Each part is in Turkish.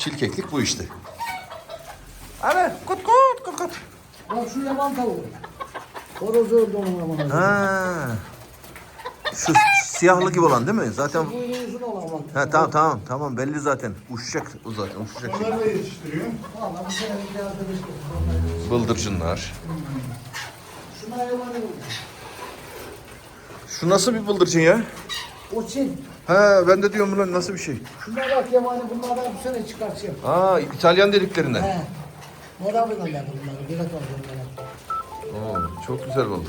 Çilkeklik bu işte. Abi kut kut kut kut. Bak şu yaban tavuğu. Horozu öldü onun yamanı. Ha. Şu siyahlı gibi olan değil mi? Zaten Kuyruğu uzun olan bak. Ha tamam tamam tamam belli zaten. Uçacak o zaten uçacak. Onları da yetiştiriyor. Valla bir sene bir arkadaş Bıldırcınlar. Şuna vurdu. Şu nasıl bir bıldırcın ya? O Çin. Ha ben de diyorum bunlar nasıl bir şey? Şuna bak yamanı bunlardan bu sene çıkartacağım. Aa İtalyan dediklerinden. He. Moda mı gönderdi bunları? Bilet aldı onlara. Oo, çok güzel balık.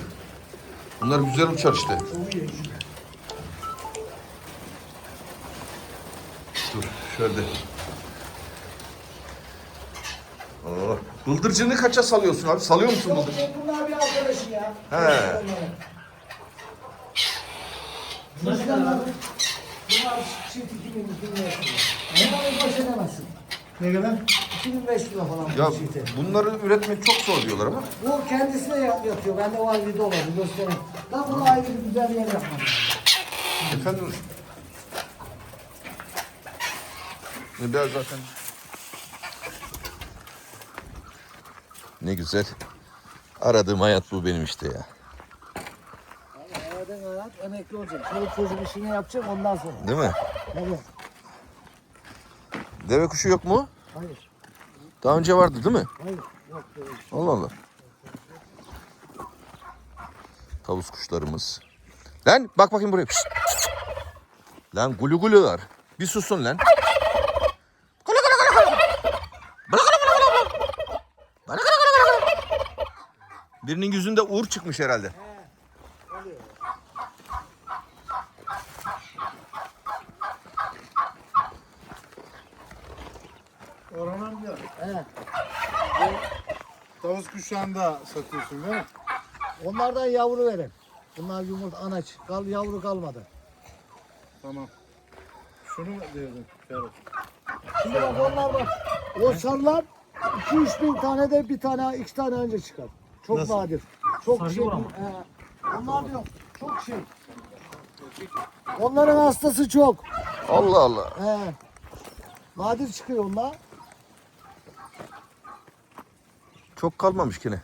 Bunlar güzel uçar işte. Çok iyi. Dur şöyle. Oo, bıldırcını kaça salıyorsun abi? Salıyor musun Yok bıldırcını? bunlar bir arkadaşı ya. He. Bunlar bunlar çift 2000 2000 lira. Bunları baş edemezsin. Ne kadar? 2500 lira falan Ya bu çifti. bunları üretmek çok zor diyorlar ama. Bu kendisine yap- yapıyor. Bende var video var göstereyim. Ben bunu ayrı bir güzel bir yer yapmam. Efendim. Ne biraz zaten. Ne güzel. Aradığım hayat bu benim işte ya. Hayatın hayat emekli olacak. Çoluk çocuk işini yapacak ondan sonra. Değil mi? Tabii. Deve kuşu yok mu? Hayır. Daha önce vardı değil mi? Hayır. Yok bir şey. Allah Allah. Tavus kuşlarımız. Lan bak bakayım buraya. Pişt. Lan gulu gulular. Bir susun lan. Gulu gulu gulu gulu. Gulu gulu gulu gulu. Gulu gulu gulu gulu. Birinin yüzünde uğur çıkmış herhalde. Orhan amca. He. Tavus kuşağını da satıyorsun değil mi? Onlardan yavru verin. Bunlar yumurta anaç. Kal, yavru kalmadı. Tamam. Şunu mu diyordun Ferhat? Şimdi bak onlar bak. O sarılar 2-3 bin tane de bir tane iki tane önce çıkar. Çok Nasıl? nadir. Çok şey. He. Onlar diyor. Çok şey. Onların hastası çok. Allah Allah. He. Nadir çıkıyor onlar. Çok kalmamış gene.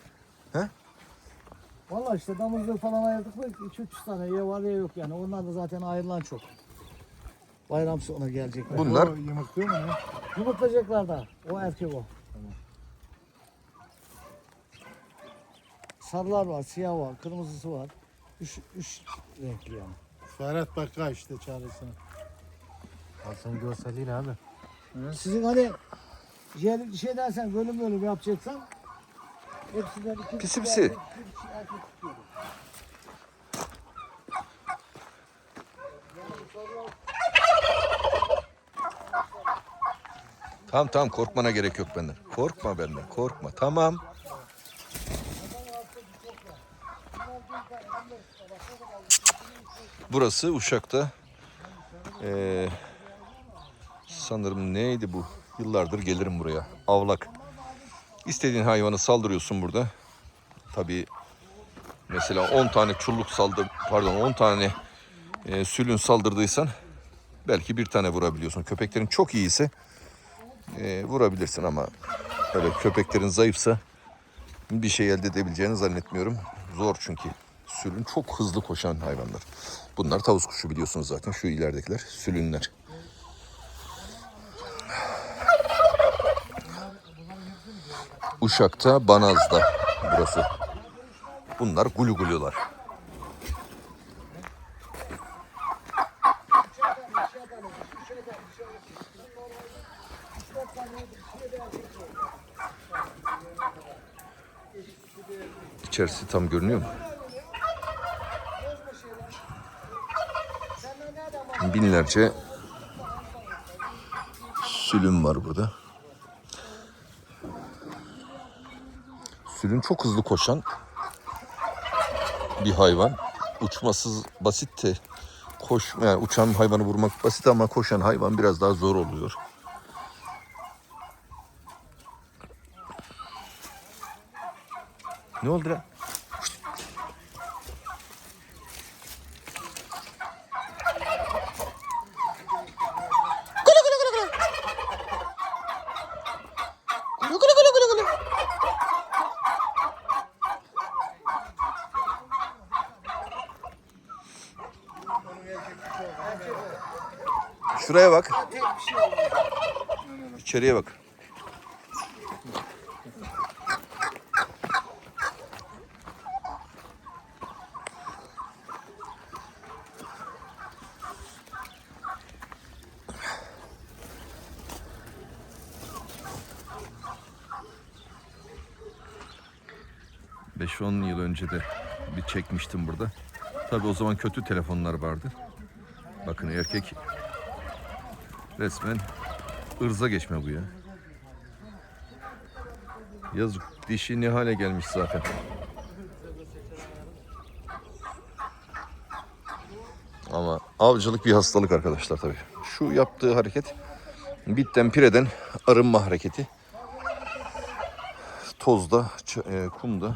Valla işte damızlığı falan ayırdık mı 2-3 tane ya var ya yok yani. Onlar da zaten ayrılan çok. Bayram sonra gelecekler. Bunlar O yumurtluyor mu ya? Yumurtlayacaklar da. O erkek o. Sarılar var, siyah var, kırmızısı var. Üç, üç renkli yani. Ferhat Bakka işte çaresine. Alsın görseliyle abi. Sizin hani şey, şey dersen bölüm bölüm yapacaksan Pisi pisi. erkek, bir. Tamam tamam korkmana gerek yok benden. Korkma benden korkma tamam. Burası Uşak'ta. Ee, sanırım neydi bu? Yıllardır gelirim buraya. Avlak. İstediğin hayvanı saldırıyorsun burada. Tabii mesela 10 tane çulluk saldır pardon 10 tane e, sülün saldırdıysan belki bir tane vurabiliyorsun. Köpeklerin çok iyiyse e, vurabilirsin ama öyle köpeklerin zayıfsa bir şey elde edebileceğini zannetmiyorum. Zor çünkü. Sülün çok hızlı koşan hayvanlar. Bunlar tavus kuşu biliyorsunuz zaten. Şu ileridekiler sülünler. Uşak'ta, Banaz'da burası. Bunlar gulu. İçerisi tam görünüyor mu? Binlerce sülün var burada. Sülün çok hızlı koşan bir hayvan. Uçmasız basit de koş yani uçan hayvanı vurmak basit ama koşan hayvan biraz daha zor oluyor. Ne oldu lan? Şuraya bak. İçeriye bak. Beş on yıl önce de bir çekmiştim burada. Tabii o zaman kötü telefonlar vardı. Bakın erkek resmen ırza geçme bu ya. Yazık dişi ne hale gelmiş zaten. Ama avcılık bir hastalık arkadaşlar tabii. Şu yaptığı hareket bitten pireden arınma hareketi. Tozda, e, kumda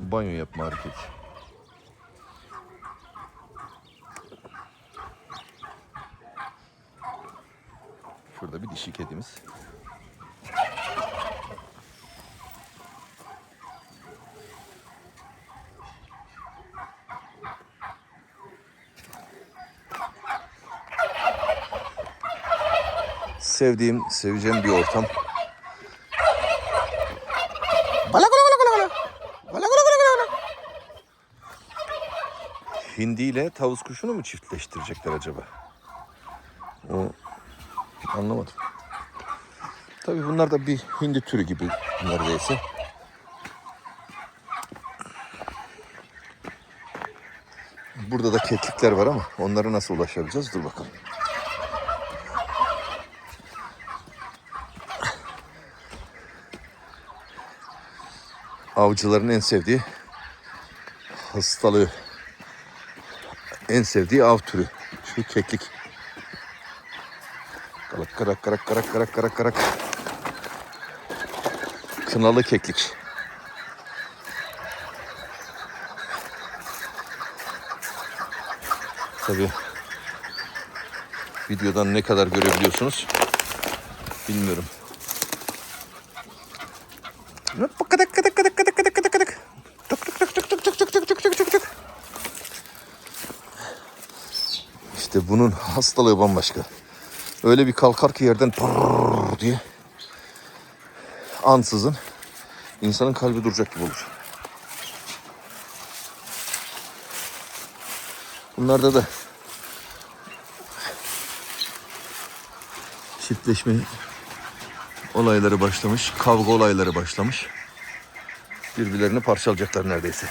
banyo yapma hareketi. Şurada bir dişi kedimiz. Sevdiğim, seveceğim bir ortam. Hindi ile tavus kuşunu mu çiftleştirecekler acaba? O anlamadım. Tabii bunlar da bir hindi türü gibi neredeyse. Burada da keklikler var ama onlara nasıl ulaşabileceğiz? Dur bakalım. Avcıların en sevdiği hastalığı. En sevdiği av türü. Şu keklik. Karak karak karak karak karak karak. Kınalı keklik. Tabi videodan ne kadar görebiliyorsunuz bilmiyorum. İşte bunun hastalığı bambaşka. Öyle bir kalkar ki yerden diye ansızın insanın kalbi duracak gibi olur. Bunlarda da çiftleşme olayları başlamış, kavga olayları başlamış. Birbirlerini parçalayacaklar neredeyse.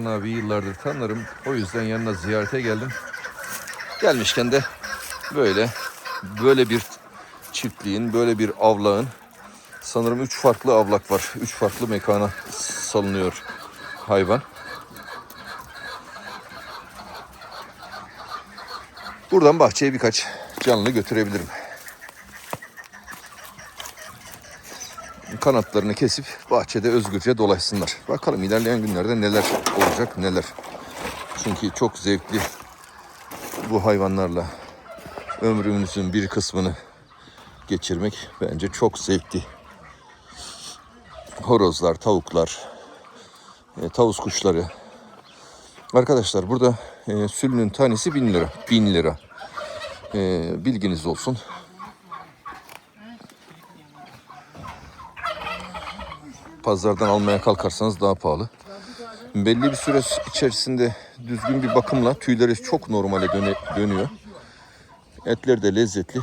Orhan abi yıllardır tanırım. O yüzden yanına ziyarete geldim. Gelmişken de böyle böyle bir çiftliğin, böyle bir avlağın sanırım üç farklı avlak var. Üç farklı mekana salınıyor hayvan. Buradan bahçeye birkaç canlı götürebilirim. Kanatlarını kesip bahçede özgürce dolaşsınlar. Bakalım ilerleyen günlerde neler olacak neler. Çünkü çok zevkli bu hayvanlarla ömrümüzün bir kısmını geçirmek bence çok zevkli. Horozlar, tavuklar, e, tavus kuşları. Arkadaşlar burada e, sülünün tanesi 1000 lira. 1000 lira. E, bilginiz olsun. Pazardan almaya kalkarsanız daha pahalı. Belli bir süre içerisinde düzgün bir bakımla tüyleri çok normale döne, dönüyor. Etler de lezzetli.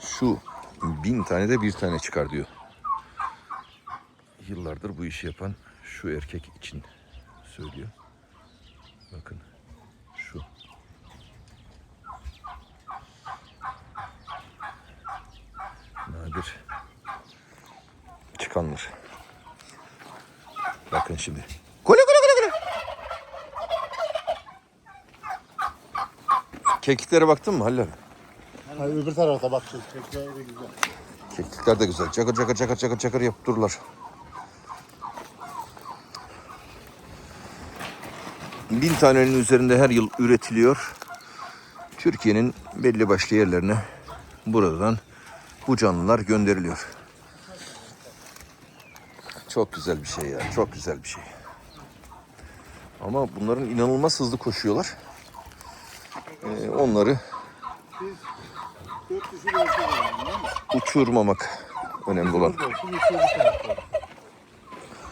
Şu bin tane de bir tane çıkar diyor. Yıllardır bu işi yapan şu erkek için söylüyor. Bakın çıkanlar. Bakın şimdi. Kule kule kule kule. Kekiklere baktın mı Halil abi? Hayır, öbür tarafta bak. Kekler de güzel. Keklikler de güzel. Çakır çakır çakır çakır çakır yapıp dururlar. Bin tanenin üzerinde her yıl üretiliyor. Türkiye'nin belli başlı yerlerine buradan bu canlılar gönderiliyor. Çok güzel bir şey ya. Çok güzel bir şey. Ama bunların inanılmaz hızlı koşuyorlar. Ee, onları uçurmamak önemli olan.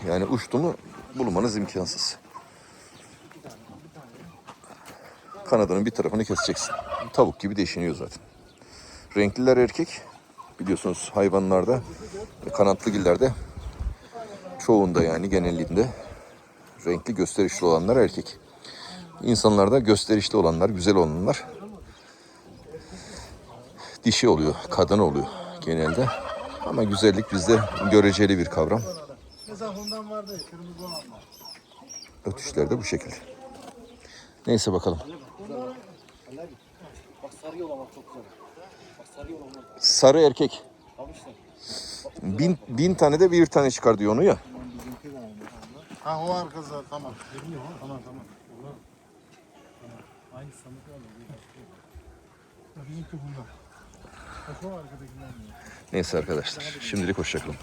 Yani uçtu mu bulmanız imkansız. Kanadının bir tarafını keseceksin. Tavuk gibi deşiniyor zaten. Renkliler erkek. Biliyorsunuz hayvanlarda, kanatlı gillerde çoğunda yani genelliğinde renkli gösterişli olanlar erkek. İnsanlarda gösterişli olanlar, güzel olanlar dişi oluyor, kadın oluyor genelde. Ama güzellik bizde göreceli bir kavram. Ötüşler de bu şekilde. Neyse bakalım. Sarı erkek. Bin, bin tane de bir tane çıkar diyor onu ya. Ha o arkası tamam. Tamam tamam. Aynı sandık var. Bizimki bunda. Neyse arkadaşlar. Şimdilik hoşçakalın.